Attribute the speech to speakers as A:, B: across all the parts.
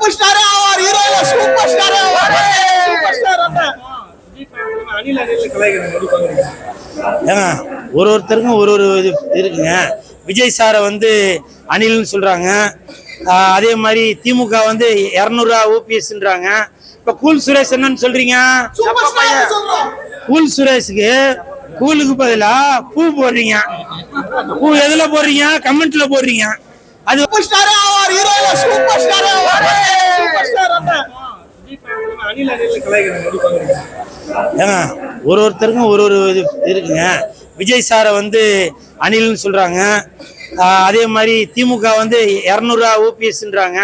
A: Super ஸ்டாரே ஆவார் ஹீரோல சூப்பர் ஸ்டாரே ஆவார். சூப்பர் ஸ்டார்
B: பாக்குறீங்க
C: ஏங்க ஒரு ஒருத்தருக்கும் ஒரு ஒரு இது இருக்குங்க. விஜய் சாரை வந்து அனில்னு சொல்றாங்க. ஆஹ் அதே மாதிரி திமுக வந்து இரநூறுவா ஓபிஎஸ்ன்றாங்க. இப்ப கூல் சுரேஷ் என்னன்னு
A: சொல்றோம்.
C: கூல் சுரேஷுக்கு கூலுக்கு பதிலா பூ போடுறீங்க. பூ எதுல போடுறீங்க? கமெண்ட்ல போடுறீங்க. அது
A: சூப்பர் ஸ்டாரே ஆவார் ஹீரோல சூப்பர் ஸ்டாரே ஆவார். சூப்பர் ஸ்டார்
C: ஏங்க ஒரு ஒருத்தருக்கும் ஒரு ஒரு இது இருக்குங்க. விஜய் சாரை வந்து அனில்னு சொல்றாங்க. ஆஹ் அதே மாதிரி திமுக வந்து இரநூறுவா ஓபிஎஸ்ன்றாங்க.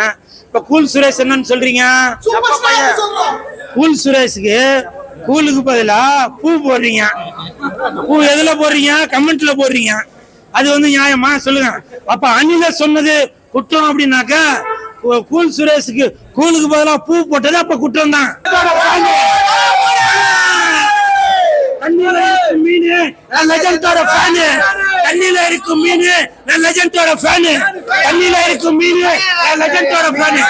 C: இப்ப கூல் சுரேஷ் என்னன்னு
A: சொல்றோம்.
C: கூல் சுரேஷுக்கு கூலுக்கு பதிலா பூ போடுறீங்க. பூ எதுல போடுறீங்க? கமெண்ட்ல போடுறீங்க. அது வந்து நியாயமா? சொல்லுங்க. அப்ப அனில சொன்னது குற்றம் அப்படின்னாக்கா கூ- கூல் சுரேஷுக்கு கூலுக்கு பதிலாக பூ போட்டது அப்ப குற்றம் தான் தண்ணியில இருக்கும் மீனு நான் லெஜண்டோட ஃபேனு தண்ணியில இருக்கும் மீனு நான் லெஜண்டோட ஃபேனு தண்ணியில இருக்கும் மீனு நான் லெஜண்டோட ஃபேனு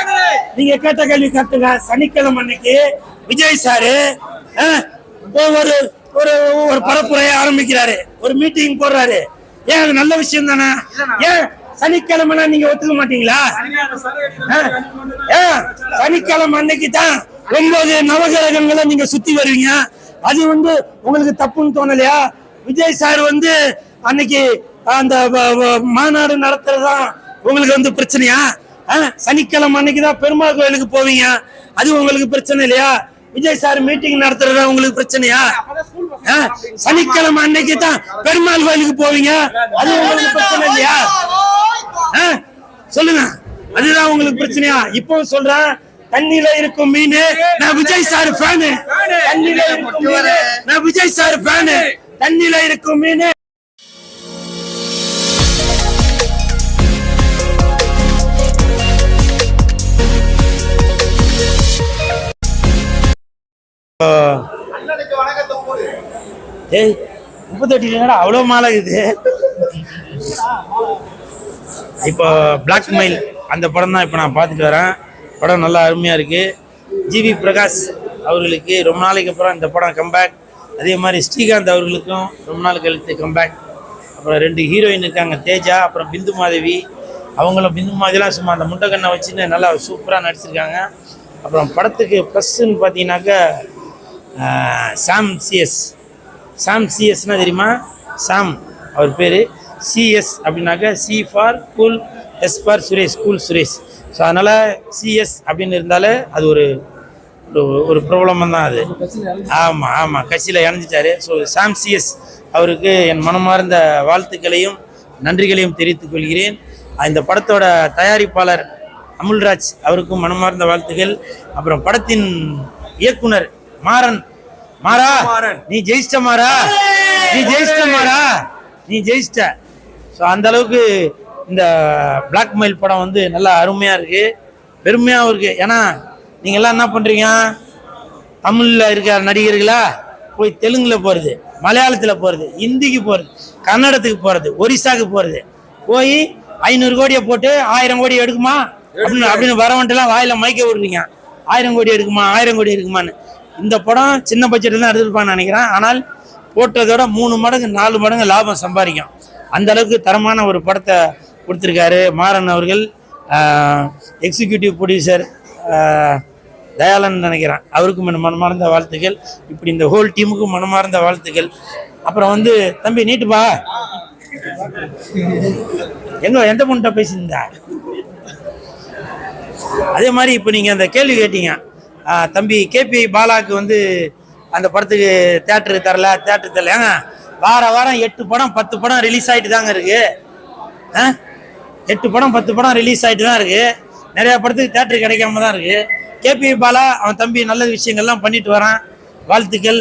C: நீங்க கேட்ட கேள்வி கேட்டுங்க. சனிக்கிழமை அன்னைக்கு விஜய் சாரு அஹ், ஒரு ஒரு ஒரு பரப்புரையை ஆரம்பிக்கிறாரு. ஒரு மீட்டிங் போடுறாரு. ஏன் அது நல்ல விஷயம் தானே? ஏன் சனிக்கிழமைனா நீங்க ஒத்துக்க மாட்டீங்களா? ஏன் சனிக்கிழமை அன்னைக்கு தான் ஒன்பது நவகிரகங்களை நீங்க சுத்தி வருவீங்க? அது வந்து உங்களுக்கு தப்புன்னு தோணலையா? விஜய் சார் வந்து அன்னைக்கு அந்த மாநாடு நடத்துறதுதான் உங்களுக்கு வந்து பிரச்சனையா? சனிக்கிழமை அன்னைக்கு தான் பெருமாள் கோயிலுக்கு போவீங்க. அது உங்களுக்கு பிரச்சனை இல்லையா? விஜய் சார் மீட்டிங் நடத்துறது உங்களுக்கு பிரச்சனையா? சனிக்கிழமை அன்னைக்கு தான் பெருமாள் கோயிலுக்கு போவீங்க? அது உங்களுக்கு பிரச்சனை இல்லையா? ஆ? சொல்லுங்க. அதுதான் உங்களுக்கு பிரச்சனையா? இப்போ சொல்றேன் தண்ணியில இருக்கும் மீன் நான் விஜய் சார் ஃபேனு தண்ணியில இருக்கும் நான் விஜய் சார் ஃபேனு தண்ணியில இருக்கும் மீன் ஏய் முப்பத்தெட்டு இல்லைங்கடா அவ்வளோ மாலை இது. இப்போ பிளாக்மெயில் அந்த படம் தான் இப்போ நான் பார்த்துட்டு வரேன். படம் நல்லா அருமையாக இருக்குது ஜிவி பிரகாஷ் அவர்களுக்கு ரொம்ப நாளைக்கு அப்புறம் இந்த படம் கம்பேக் அதே மாதிரி ஸ்ரீகாந்த் அவர்களுக்கும் ரொம்ப நாள் கழித்து கம்பேக் அப்புறம் ரெண்டு ஹீரோயின் இருக்காங்க தேஜா அப்புறம் பிந்து மாதவி. அவங்களும் பிந்து மாதிரிலாம் சும்மா அந்த முட்டைக்கண்ணை வச்சுன்னு நல்லா சூப்பராக நடிச்சிருக்காங்க. அப்புறம் படத்துக்கு ப்ளஸ்ன்னு பார்த்தீங்கன்னாக்கா சாம் சிஎஸ். சாம் சிஎஸ்னால் தெரியுமா? சாம் அவர் பேர். சிஎஸ் அப்படின்னாக்கா C for cool S for Suresh cool Suresh so அதனால் சிஎஸ் அப்படின்னு இருந்தாலே அது ஒரு ஒரு- ஒரு ப்ராப்ளமாக தான் அது. ஆமாம் ஆமாம் கட்சியில் இணைஞ்சிட்டாரு. ஸோ சாம் சிஎஸ் அவருக்கு என் மனமார்ந்த வாழ்த்துக்களையும் நன்றிகளையும் தெரிவித்துக் கொள்கிறேன். இந்த படத்தோட தயாரிப்பாளர் அமுல்ராஜ் அவருக்கும் மனமார்ந்த வாழ்த்துக்கள் அப்புறம் படத்தின் இயக்குனர் மாறன். மாறா. நீ ஜெயிச்சிட்ட மாறா. நீ ஜெயிச்சிட்ட மாறா. நீ ஜெயிச்சிட்ட. ஸோ அந்த அளவுக்கு இந்த பிளாக்மெயில் படம் வந்து நல்லா அருமையாக இருக்கு. பெருமையாகவும் இருக்கு. ஏன்னா நீங்க எல்லாம் என்ன பண்றீங்க? தமிழ்ல இருக்க நடிகர்களா? போய் தெலுங்குல போறது மலையாளத்துல போறது ஹிந்திக்கு போறது கன்னடத்துக்கு போறது ஒரிசாக்கு போறது. போய் ஐநூறு கோடியை போட்டு ஆயிரம் கோடி எடுக்குமா? அப்படின்னு அப்படின்னு வரவன்ட்டுலாம் வாயில மயக்க விடுறீங்க. ஆயிரம் கோடி எடுக்குமா? ஆயிரம் கோடி எடுக்குமான்னு. இந்த படம் சின்ன பட்ஜெட்டில் தான் எடுத்துருப்பான்னு நினைக்கிறேன். ஆனால் போட்டதோட மூணு மடங்கு நாலு மடங்கு லாபம் சம்பாதிக்கும். அந்த அளவுக்கு தரமான ஒரு படத்தை கொடுத்துருக்காரு மாறன் அவர்கள். எக்ஸிக்யூட்டிவ் ப்ரொடியூசர் தயாளன் நினைக்கிறேன். அவருக்கும் என் மனமார்ந்த வாழ்த்துக்கள். இப்படி இந்த ஹோல் டீமுக்கும் மனமார்ந்த வாழ்த்துக்கள். அப்புறம் வந்து தம்பி நீட்டுப்பா எங்க எந்த பொண்ணுகிட்ட பேசியிருந்தா? அதே மாதிரி இப்போ நீங்கள் அந்த கேள்வி கேட்டீங்க. தம்பி கேபி பாலாவுக்கு வந்து அந்த படத்துக்கு தேட்டரு தரல தேட்டரு தரல. ஏங்க வார வாரம் எட்டு படம் பத்து படம் ரிலீஸ் ஆகிட்டு தாங்க இருக்கு. ஆ? எட்டு படம் பத்து படம் ரிலீஸ் ஆகிட்டு தான் இருக்குது நிறையா படத்துக்கு தேட்டர் கிடைக்காம தான் இருக்குது கேபி பாலா அவன் தம்பி நல்ல விஷயங்கள்லாம் பண்ணிட்டு வரான். வாழ்த்துக்கள்.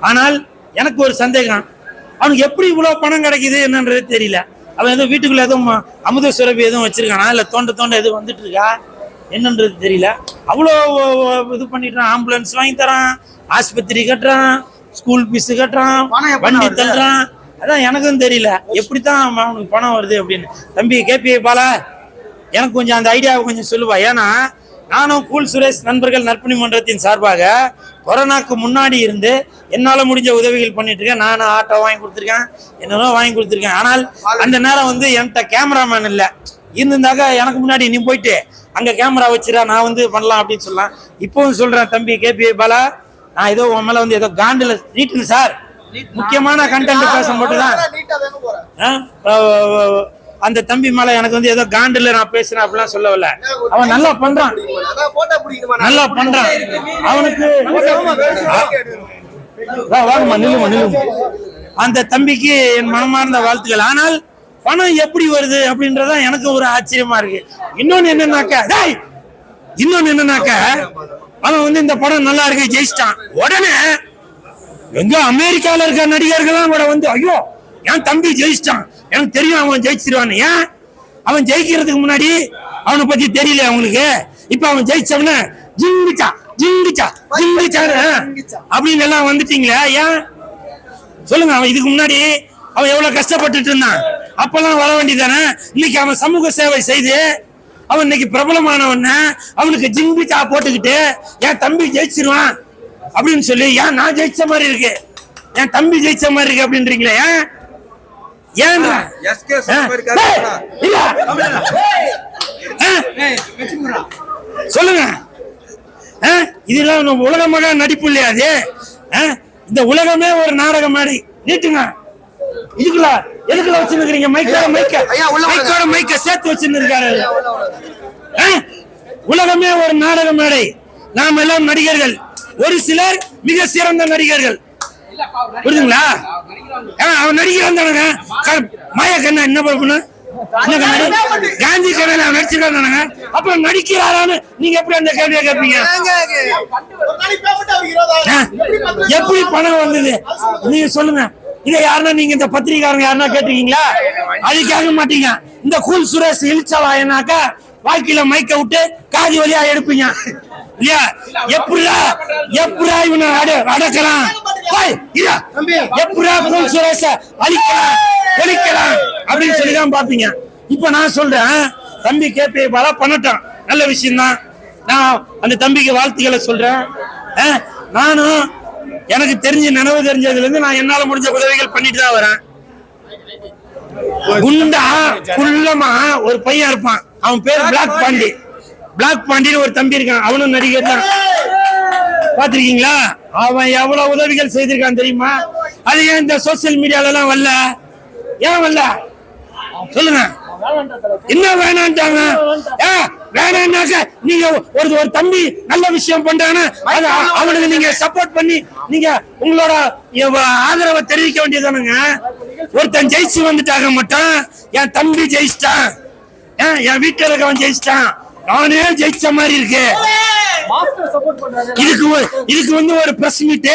C: ஆனால் எனக்கு ஒரு சந்தேகம். அவனுக்கு எப்படி இவ்வளோ பணம் கிடைக்குது என்னன்றது தெரியல. அவன் எதுவும் வீட்டுக்குள்ள எதுவும் அமுத சுரபி எதுவும் வச்சுருக்கானா? இல்லை தோண்ட தோண்ட எதுவும் வந்துட்டு இருக்கா? என்னன்றது தெரியல. அவ்வளோ இது பண்ணிட்டான் ஆம்புலன்ஸ் வாங்கி தரான். ஆஸ்பத்திரி கட்டுறான். ஸ்கூல் ஃபீஸ் கட்டுறான்.
A: எப்படி
C: வண்டி? தள்ளுறான். அதான் எனக்கும் தெரியல. எப்படித்தான் அவன் அவனுக்கு பணம் வருது அப்படின்னு. தம்பி கேபி பாலா. எனக்கு கொஞ்சம் அந்த ஐடியாவை கொஞ்சம் சொல்லுவா. ஏன்னா நானும் கூல் சுரேஷ் நண்பர்கள் நற்பணி மன்றத்தின் சார்பாக கொரோனாக்கு முன்னாடி இருந்து என்னால் முடிஞ்ச உதவிகள் பண்ணிட்டு இருக்கேன் நானும் ஆட்டோ வாங்கி கொடுத்துருக்கேன். என்னென்னோ வாங்கி கொடுத்துருக்கேன். ஆனால் அந்த நேரம் வந்து என்கிட்ட கேமராமேன் இல்லை. இருந்திருந்தாக்க எனக்கு முன்னாடி நீ போயிட்டு அங்கே கேமரா வச்சிரா நான் வந்து பண்ணலாம் அப்படின்னு சொல்லலாம் இப்பவும் சொல்கிறேன் தம்பி கேபி பாலா நான் ஏதோ உன் மேலே வந்து ஏதோ காண்டில் நீட்டுங்க சார். முக்கியமான கண்டென்ட் பேச மட்டும் தான். அந்த தம்பி மேல எனக்கு வந்து ஏதோ காண்டுல நான் பேசுறேன் அப்படிலாம் சொல்லவில்ல அவன் நல்லா பண்றான். நல்லா பண்றான். அவனுக்கு வாங்கம்மா நில்லுமா நில்லுமா அந்த தம்பிக்கு என் மனமார்ந்த வாழ்த்துக்கள். ஆனால் பணம் எப்படி வருது அப்படின்றதான் எனக்கு ஒரு ஆச்சரியமா இருக்கு. இன்னொன்னு என்னன்னாக்கா டேய் இன்னொன்னு என்னன்னாக்க அவன் வந்து இந்த படம் நல்லா இருக்கு ஜெயிச்சிட்டான். உடனே எங்க அமெரிக்கால இருக்க நடிகர்கள்லாம் கூட வந்து ஐயோ என் தம்பி ஜெயிச்சிட்டான். எனக்கு தெரியும் அவன் ஜெயிச்சிருவான்னு. ஏன்? அவன் ஜெயிக்கிறதுக்கு முன்னாடி அவனை பத்தி தெரியல அவங்களுக்கு. இப்ப அவன் ஜெயிச்சவன ஜிங்கிச்சா ஜிங்கிச்சா ஜிங்கிச்சான்னு அப்படின்னு எல்லாம் வந்துட்டீங்களே ஏன்? சொல்லுங்க அவன் இதுக்கு முன்னாடி அவன் எவ்வளவு கஷ்டப்பட்டுட்டு இருந்தான்? அப்பெல்லாம் வர வேண்டியதானே இன்னைக்கு அவன் சமூக சேவை செய்து அவன் இன்னைக்கு பிரபலமானவன அவனுக்கு ஜிங்கிச்சா போட்டுக்கிட்டு என் தம்பி ஜெயிச்சிருவான் அப்படின்னு சொல்லி ஏன் நான் ஜெயிச்ச மாதிரி இருக்கு? என் தம்பி ஜெயிச்ச மாதிரி இருக்கு அப்படின்றீங்களே ஏன்? ஏன்றா? சொல்லுங்க? இதெல்லாம் நம்ம உலக மகா நடிப்பு இல்லையா அது? இந்த உலகமே ஒரு நாடக மேடை நீட்டுங்க. இதுக்குள்ள எதுக்குள்ள வச்சுருக்கீங்க மைக்கோட மைக்க
A: ஐயா, உள்ள வாங்க.
C: மைக்கோட மைக்க சேர்த்து வச்சிருக்காரு உலகமே ஒரு நாடக மேடை. நாம் எல்லாம் நடிகர்கள். ஒரு சிலர் மிக சிறந்த நடிகர்கள். புரியுதுங்களா? அவன் நடிக்கிறான் தானுங்க மாயா கண்ணா என்ன பண்ணு? காந்தி கண்ணன் அவன் நடிச்சிருக்காங்க அப்புறம் நடிக்கிறாரான்னு நீங்க எப்படி அந்த கேள்வியை கேட்பீங்க? எப்படி பணம் வந்தது? நீங்க சொல்லுங்க. இதை யாருன்னா நீங்க இந்த பத்திரிகாரங்க யாருன்னா கேட்டிருக்கீங்களா? அது கேட்க மாட்டீங்க. இந்த கூல் சுரேஷ் இழிச்சவாயனாக்கா வாழ்க்கையில மைக்க விட்டு காதி வழியா எடுப்பீங்க. இல்லையா? எப்படிடா எப்படிடா இவனை அட அடக்கலாம். எப்படிடா கூல் சுரேஷ அழிக்கலாம் ஒழிக்கலாம் அப்படின்னு சொல்லி தான் பாப்பீங்க இப்ப நான் சொல்றேன் தம்பி கேபி பாலா பண்ணட்டும். நல்ல விஷயம் தான் நான் அந்த தம்பிக்கு வாழ்த்துக்களை சொல்றேன். நானும் எனக்கு தெரிஞ்ச நினைவு தெரிஞ்சதுல இருந்து நான் என்னால முடிஞ்ச உதவிகள் பண்ணிட்டு தான் வரேன். குண்டா குள்ளமா ஒரு பையன் இருப்பான். அவன் பேர் பிளாக் பாண்டி பிளாக் பாண்டின்னு ஒரு தம்பி இருக்கான். அவனும் நடிகர் தான். பாத்திருக்கீங்களா அவன் எவ்வளவு உதவிகள் செய்திருக்கான் தெரியுமா? அது ஏன் இந்த சோசியல் மீடியால எல்லாம் வரல? ஏன் வரல? சொல்லுங்க. என்ன வேணான்ட்டாங்க? ஏ, வேணான்னாக்க நீங்க ஒரு ஒரு தம்பி நல்ல விஷயம் அ- அவனுக்கு நீங்க சப்போர்ட் பண்ணி நீங்க உங்களோட ஆதரவை தெரிவிக்க வேண்டியதானுங்க ஒருத்தன் ஜெயிச்சு வந்துட்டாங்க மட்டும் என் தம்பி ஜெயிச்சிட்டான். ஏன், என் வீட்டுல இருக்கவன் ஜெயிச்சிட்டான். நானே ஜெயிச்ச மாதிரி இருக்கு. இதுக்கு இதுக்கு வந்து ஒரு பிரஸ் மீட்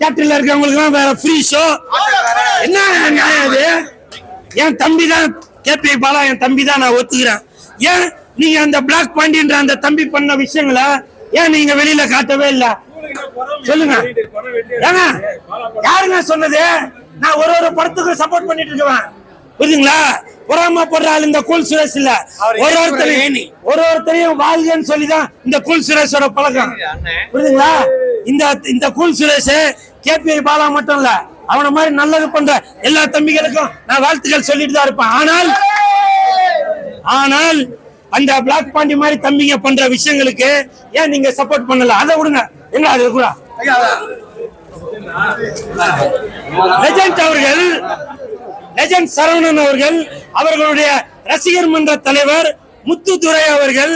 C: தியேட்டர்ல இருக்கவங்களுக்கு வேற ஃப்ரீ ஷோ என்ன நியாயம் அது? என் தம்பி தான் கேபி பாலா என் தம்பி தான் நான் ஒத்துக்கிறேன். ஏன் நீங்க அந்த பிளாக் பாண்டியன்ற அந்த தம்பி பண்ண விஷயங்களை ஏன் நீங்க வெளியில காட்டவே இல்ல? சொல்லுங்க. ஏங்க யாருங்க சொன்னது? நான் ஒரு ஒரு படத்துக்கும் சப்போர்ட் பண்ணிட்டு இருக்கேன். புரியுதுங்களா? பொறாம போடுற ஆள் இந்த கூல் சுரேஷ் இல்ல. ஒரு ஒருத்தரையும் ஒரு ஒருத்தரையும் வாழ்கன்னு சொல்லிதான் இந்த கூல் சுரேஷோட பழக்கம். புரியுதுங்களா? இந்த இந்த கூல் சுரேஷ் கேபி பாலா மட்டும் இல்ல. அவனை மாதிரி நல்லது பண்ற எல்லா தம்பிகளுக்கும் நான் வாழ்த்துக்கள் சொல்லிட்டு தான் இருப்பேன். ஆனால் ஆனால் அந்த பிளாக் பாண்டி மாதிரி தம்பிங்க பண்ற விஷயங்களுக்கு ஏன் நீங்க சப்போர்ட் பண்ணல? அதை விடுங்க. என்ன அது கூட? லெஜண்ட் அவர்கள் லெஜண்ட் சரவணன் அவர்கள் அவர்களுடைய ரசிகர் மன்ற தலைவர் முத்துத்துறை அவர்கள்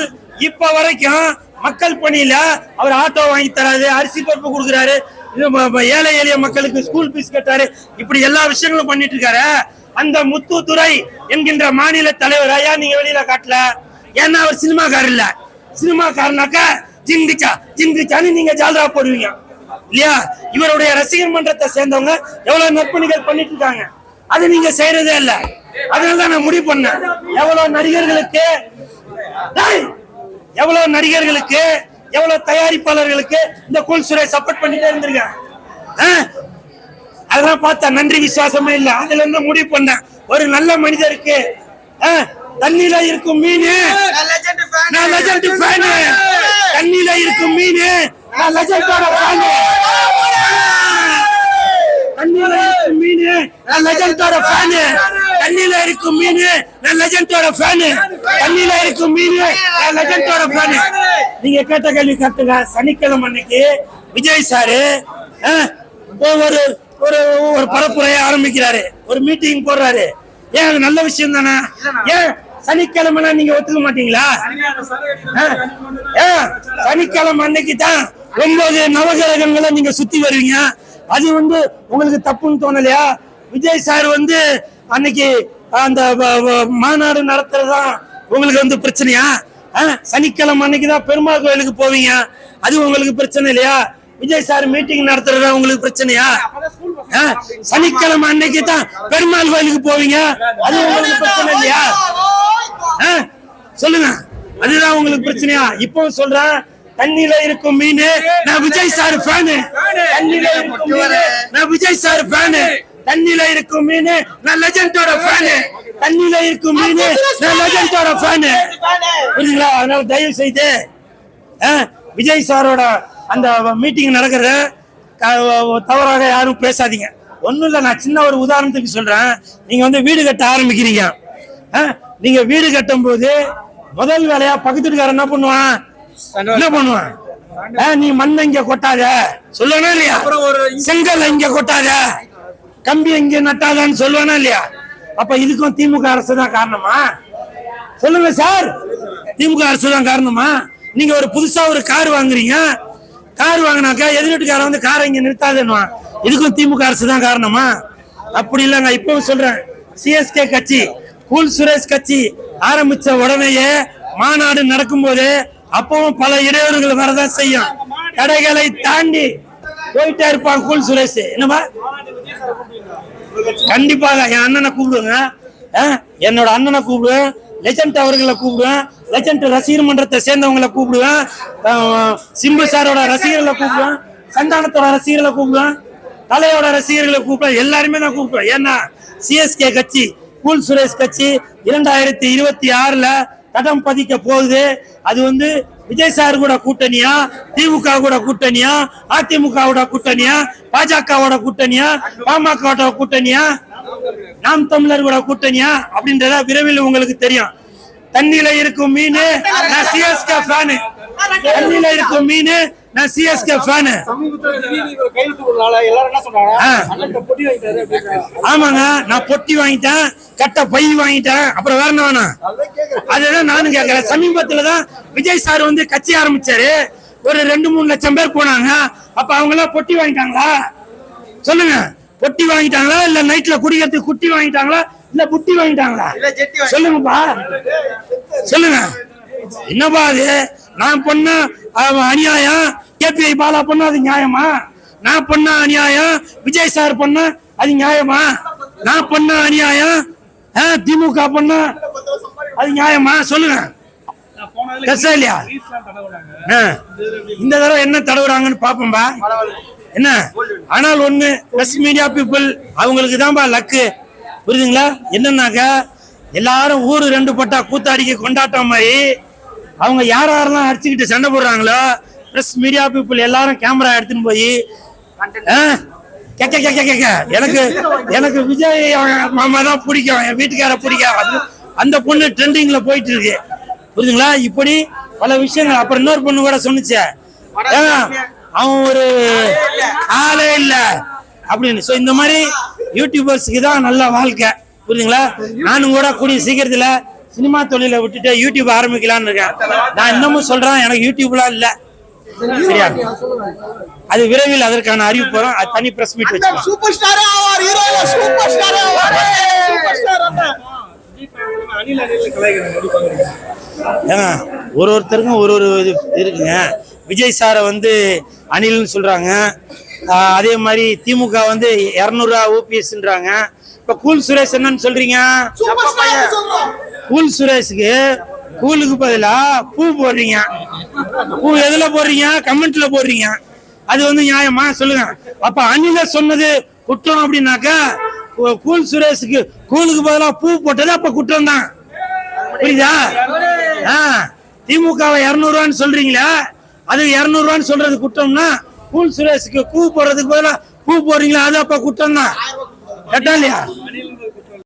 C: இப்ப வரைக்கும் மக்கள் பணியில அவர் ஆட்டோ வாங்கி தராரு அரிசி பருப்பு கொடுக்குறாரு ஏழை எளிய மக்களுக்கு ஸ்கூல் ஃபீஸ் கட்டாரு இப்படி எல்லா விஷயங்களும் பண்ணிட்டு இருக்காரு அந்த முத்துத்துறை என்கின்ற மாநில தலைவர் ஐயா நீங்க வெளியில காட்டல. ஏன்னா அவர் சினிமாக்காரர் இல்ல. சினிமாக்காரனாக்கா ஜிங்கிச்சா ஜிங்கிச்சான்னு நீங்க ஜால்ரா போடுவீங்க. இல்லையா? இவருடைய ரசிகர் மன்றத்தை சேர்ந்தவங்க எவ்வளவு நற்பணிகள் பண்ணிட்டு இருக்காங்க அது நீங்க செய்யறதே இல்ல. அதனாலதான் நான் முடிவு பண்ணேன். எவ்வளவு நடிகர்களுக்கு எவ்வளவு நடிகர்களுக்கு எவ்வளவு தயாரிப்பாளர்களுக்கு இந்த கூல் சுரை சப்போர்ட் பண்ணிட்டே இருந்திருக்கேன் ஆ? அதெல்லாம் பார்த்தா நன்றி விசுவாசமே இல்ல. அதுல இருந்து முடிவு பண்ணேன். ஒரு நல்ல மனிதருக்கு தண்ணியில இருக்கும் மீன். நான் லெஜண்ட் ஃபேன் இருக்கும் மீன். நான் லெஜண்டோட ஃபேன் தண்ணியில இருக்கும் மீன். நான் லெஜண்டோட ஃபேன் தண்ணியில இருக்கும் மீன் நான் லெஜண்டோட ஃபேன் தண்ணியில இருக்கும் மீன் நான் லெஜண்டோட ஃபேன் நீங்க கேட்ட கேள்வி கட்டுங்க. சனிக்கிழமை அன்னைக்கு விஜய் சாரு அஹ், ஒரு ஒரு ஒரு பரப்புரையை ஆரம்பிக்கிறாரு. ஒரு மீட்டிங் போடுறாரு. ஏன் அது நல்ல விஷயம் தானே? ஏன் சனிக்கிழமை நீங்க ஒத்துக்க மாட்டீங்களா? ஏன் சனிக்கிழமை அன்னைக்கு தான் ஒன்பது நவகிரகங்களை நீங்க சுத்தி வருவீங்க. அது வந்து உங்களுக்கு தப்புன்னு தோணலையா? விஜய் சார் வந்து அன்னைக்கு அந்த மாநாடு நடத்துறதுதான் உங்களுக்கு வந்து பிரச்சனையா? சனிக்கிழமை அன்னைக்கு தான் பெருமாள் கோயிலுக்கு போவீங்க. அது உங்களுக்கு பிரச்சனை இல்லையா? விஜய் சார் மீட்டிங் நடத்துறதா உங்களுக்கு பிரச்சனையா? சனிக்கிழமை அன்னைக்கு தான் பெருமாள் கோயிலுக்கு போவீங்க. அது உங்களுக்கு பிரச்சனை இல்லையா? சொல்லுங்க. அதுதான் உங்களுக்கு பிரச்சனையா? இப்போ சொல்றேன் தண்ணியில இருக்கும் மீன் நான் விஜய் சார் ஃபேனு தண்ணியில இருக்கும் மீன் நான் விஜய் சார் ஃபேனு தண்ணியில இருக்கும் மீன் நான் லெஜண்டோட ஃபேனு தண்ணியில இருக்கும் மீன் நான் லெஜண்டோட ஃபேனு புரியுதுங்களா? அதனால தயவு செய்து ஆ, விஜய் சாரோட அந்த மீட்டிங் நடக்கிறத க- தவறாக யாரும் பேசாதீங்க. ஒண்ணும் இல்ல நான் சின்ன ஒரு உதாரணத்துக்கு சொல்றேன். நீங்க வந்து வீடு கட்ட ஆரம்பிக்கிறீங்க. ஆ, நீங்க வீடு கட்டும் போது முதல் வேலையா பக்கத்து வீட்டுக்காரன் என்ன பண்ணுவான்? என்ன பண்ணுவான்? ஆ, நீ மண்ணை இங்க கொட்டாத. சொல்லணும் இல்லையா செங்கல் இங்க கொட்டாத. கம்பி இங்க நட்டாதான்னு சொல்லுவானா இல்லையா? அப்ப இதுக்கும் திமுக அரசு தான் காரணமா? சொல்லுங்க சார். திமுக அரசு தான் காரணமா? நீங்க ஒரு புதுசா ஒரு கார் வாங்குறீங்க. கார் வாங்கினாக்கா எதிர்வீட்டுக்கார வந்து காரை இங்க நிறுத்தாதுன்னுவான் இதுக்கும் திமுக அரசு தான் காரணமா? அப்படி இல்லைங்க இப்பவும் சொல்றேன். சிஎஸ்கே கட்சி கூல் சுரேஷ் கட்சி ஆரம்பிச்ச உடனேயே மாநாடு நடக்கும்போது அப்பவும் பல இடையூறுகள் வரதான் செய்யும். தடைகளை தாண்டி போயிட்டே இருப்பான் கூல் சுரேஷ். என்னமா கண்டிப்பாக என் அண்ணனை கூப்பிடுங்க. என்னோட அண்ணனை கூப்பிடுவேன். லெஜண்ட் அவர்களை கூப்பிடுவேன். லெஜண்ட் ரசிகர் மன்றத்தை சேர்ந்தவங்களை கூப்பிடுவேன். சிம்பு சாரோட ரசிகர்களை கூப்பிடுவேன். சந்தானத்தோட ரசிகர்களை கூப்பிடுவேன். தலையோட ரசிகர்களை கூப்பிடுவேன். எல்லாருமே நான் கூப்பிடுவேன். ஏன்னா சிஎஸ்கே கட்சி கூல் சுரேஷ் கட்சி இரண்டாயிரத்தி இருபத்தி ஆறுல தடம் பதிக்க போகுது. அது வந்து விஜய் சார் கூட கூட்டணியா? திமுக கூட கூட்டணியா? அதிமுகவோட கூட்டணியா? பாஜகவோட கூட்டணியா? பாமகவோட கூட்டணியா? நாம் தமிழர் கூட கூட்டணியா? அப்படின்றத விரைவில் உங்களுக்கு தெரியும். தண்ணியில இருக்கும் மீன் நான் சிஎஸ்கே ஃபேனு தண்ணியில இருக்கும் மீன் நான் சிஎஸ்கே ஃபேனு ஆமாங்க நான் பொட்டி வாங்கிட்டேன். கட்ட பை வாங்கிட்டேன். அப்புறம் வேற என்ன வேணும் அதுதான் நானும் கேட்கறேன் சமீபத்துல தான் விஜய் சார் வந்து கட்சி ஆரம்பிச்சாரு. ஒரு ரெண்டு மூணு லட்சம் பேர் போனாங்க. அப்ப அவங்க எல்லாம் பொட்டி வாங்கிட்டாங்களா? சொல்லுங்க. பொட்டி வாங்கிட்டாங்களா? இல்ல நைட்ல குடிக்கிறதுக்கு குட்டி வாங்கிட்டாங்களா? இல்ல புட்டி வாங்கிட்டாங்களா? சொல்லுங்கப்பா. சொல்லுங்க. என்னப்பா அது? நான் பண்ண அநியாயம். கேபிஐ பாலா பண்ண அது நியாயமா? நான் பண்ண அநியாயம். விஜய் சார் பண்ண அது நியாயமா? நான் பண்ண அநியாயம். திமுக பண்ணா அது நியாயமா? சொல்லுங்க. கஷ்டம் இல்லையா? இந்த தடவை என்ன தடவுறாங்கன்னு பாப்போம்பா என்ன? ஆனால் ஒண்ணு பிரஸ் மீடியா பீப்புள் அவங்களுக்கு தான்பா லக்கு புரியுதுங்களா? என்னன்னாக்க எல்லாரும் ஊரு ரெண்டு பட்டா கூத்தாடிக்கு கொண்டாட்டம் மாதிரி அவங்க யார் யாரெல்லாம் அடிச்சுக்கிட்டு சண்டை போடுறாங்களோ பிரஸ் மீடியா பீப்புள் எல்லாரும் கேமரா எடுத்துன்னு போய் அஹ், கேக்க கேக்க கேக்க. எனக்கு எனக்கு விஜய் மாமா தான் பிடிக்கும். என் வீட்டுக்கார பிடிக்கும். அது- அந்த பொண்ணு ட்ரெண்டிங்ல போயிட்டு இருக்கு புரியுதுங்களா இப்படி பல விஷயங்கள். அப்புறம் இன்னொரு பொண்ணு கூட சொன்னுச்சே. அவன் ஒரு ஆளே இல்ல. அப்படின்னு. சோ இந்த மாதிரி யூடியூபர்ஸ்க்கு தான் நல்ல வாழ்க்கை. புரியுதுங்களா நானும் கூட கூடிய சீக்கிரத்துல சினிமா தொழிலை விட்டுட்டு யூடியூப் ஆரம்பிக்கலாம்னு இருக்கேன். நான் இன்னமும் சொல்றேன் எனக்கு யூடியூப்லாம் இல்ல. சரியா? அது விரைவில் அதற்கான அறிவிப்பு வரும். அது தனி பிரஸ் மீட் வச்சுக்கலாம்.
A: சூப்பர் ஸ்டாரே ஆவார் ஹீரோல சூப்பர் ஆவார். சூப்பர்
C: ஏங்க ஒரு ஒருத்தருக்கும் ஒரு ஒரு இது இருக்குங்க. விஜய் சாரை வந்து அனில்னு சொல்றாங்க. ஆஹ் அதே மாதிரி திமுக வந்து இரநூறுவா ஓபிஎஸ்ன்றாங்க. இப்ப கூல் சுரேஷ் என்னன்னு
A: சொல்றோம்.
C: கூல் சுரேஷுக்கு கூலுக்கு பதிலா பூ போடுறீங்க. பூ எதுல போடுறீங்க? கமெண்ட்ல போடுறீங்க. அது வந்து நியாயமா? சொல்லுங்க. அப்ப அணில சொன்னது குற்றம் அப்படின்னாக்கா கூல் சுரேஷுக்கு கூலுக்கு பதிலா பூ போட்டது அப்ப குற்றம் தான். புரியுதா? ஆ, திமுகவை இரநூறுவான்னு சொல்றீங்களா அது இரநூறுவான்னு சொல்றது குற்றம்னா கூல் சுரேஷுக்கு பூ போடுறதுக்கு பதிலாக பூ போடுறீங்களா அது அப்ப குற்றம் தான். கேட்டா இல்லையா?